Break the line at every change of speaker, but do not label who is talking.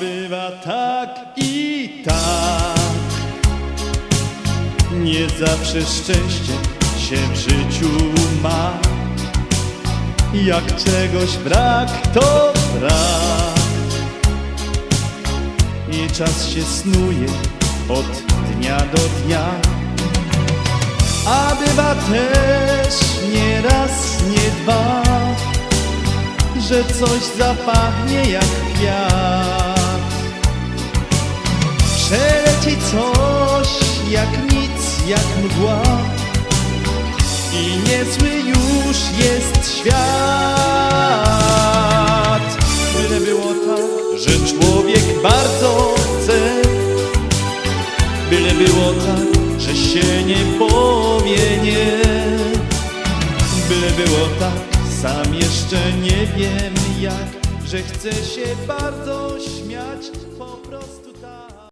bywa tak i tak. Nie zawsze szczęście się w życiu ma. Jak czegoś brak, to brak. I czas się snuje od dnia do dnia. A bywa też nie raz, nie dwa, że coś zapachnie jak kwiat. Jak mgła i niezły już jest świat. Byle było tak, że człowiek bardzo chce, byle było tak, że się nie powie nie. Byle było tak, sam jeszcze nie wiem jak, że chcę się bardzo śmiać, po prostu tak.